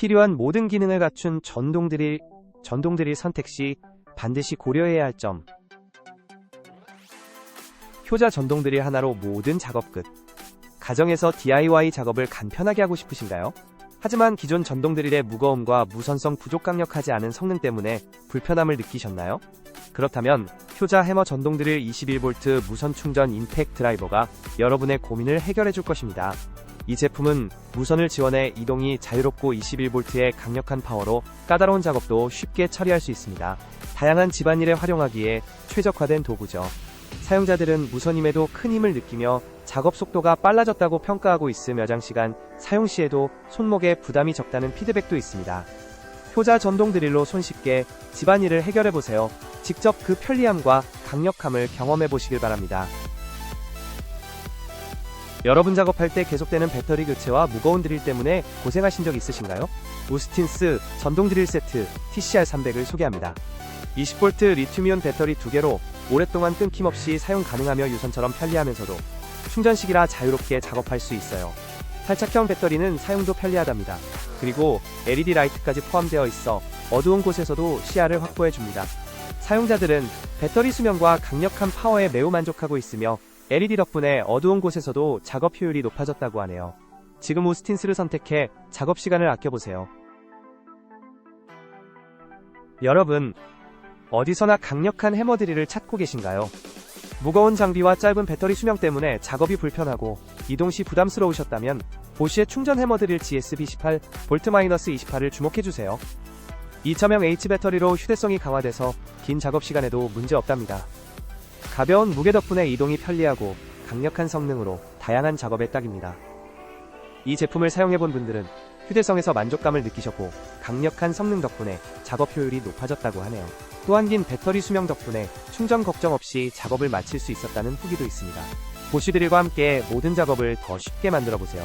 필요한 모든 기능을 갖춘 전동 드릴, 전동 드릴 선택 시 반드시 고려해야 할 점. 효자 전동 드릴 하나로 모든 작업 끝. 가정에서 DIY 작업을 간편하게 하고 싶으신가요? 하지만 기존 전동 드릴의 무거움과 무선성 부족 강력하지 않은 성능 때문에 불편함을 느끼셨나요? 그렇다면 효자 해머 전동 드릴 21V 무선 충전 임팩 드라이버가 여러분의 고민을 해결해 줄 것입니다. 이 제품은 무선을 지원해 이동이 자유롭고 21V의 강력한 파워로 까다로운 작업도 쉽게 처리할 수 있습니다. 다양한 집안일에 활용하기에 최적화된 도구죠. 사용자들은 무선임에도 큰 힘을 느끼며 작업 속도가 빨라졌다고 평가하고 있음 여장 시간 사용 시에도 손목에 부담이 적다는 피드백도 있습니다. 효자 전동 드릴로 손쉽게 집안일을 해결해 보세요. 직접 그 편리함과 강력함을 경험해 보시길 바랍니다. 여러분 작업할 때 계속되는 배터리 교체와 무거운 드릴 때문에 고생하신 적 있으신가요? 우스틴스 전동 드릴 세트 TCR300을 소개합니다. 20V 리튬이온 배터리 2개로 오랫동안 끊김없이 사용 가능하며 유선처럼 편리하면서도 충전식이라 자유롭게 작업할 수 있어요. 탈착형 배터리는 사용도 편리하답니다. 그리고 LED 라이트까지 포함되어 있어 어두운 곳에서도 시야를 확보해 줍니다. 사용자들은 배터리 수명과 강력한 파워에 매우 만족하고 있으며 LED 덕분에 어두운 곳에서도 작업 효율이 높아졌다고 하네요. 지금 우스틴스를 선택해 작업 시간을 아껴보세요. 여러분, 어디서나 강력한 해머 드릴을 찾고 계신가요? 무거운 장비와 짧은 배터리 수명 때문에 작업이 불편하고 이동 시 부담스러우셨다면 보시의 충전 해머 드릴 GSB18 볼트-28을 주목해주세요. 2.0 H 배터리로 휴대성이 강화돼서 긴 작업 시간에도 문제 없답니다. 가벼운 무게 덕분에 이동이 편리하고 강력한 성능으로 다양한 작업에 딱입니다. 이 제품을 사용해본 분들은 휴대성에서 만족감을 느끼셨고 강력한 성능 덕분에 작업 효율이 높아졌다고 하네요. 또한 긴 배터리 수명 덕분에 충전 걱정 없이 작업을 마칠 수 있었다는 후기도 있습니다. 보쉬드릴과 함께 모든 작업을 더 쉽게 만들어 보세요.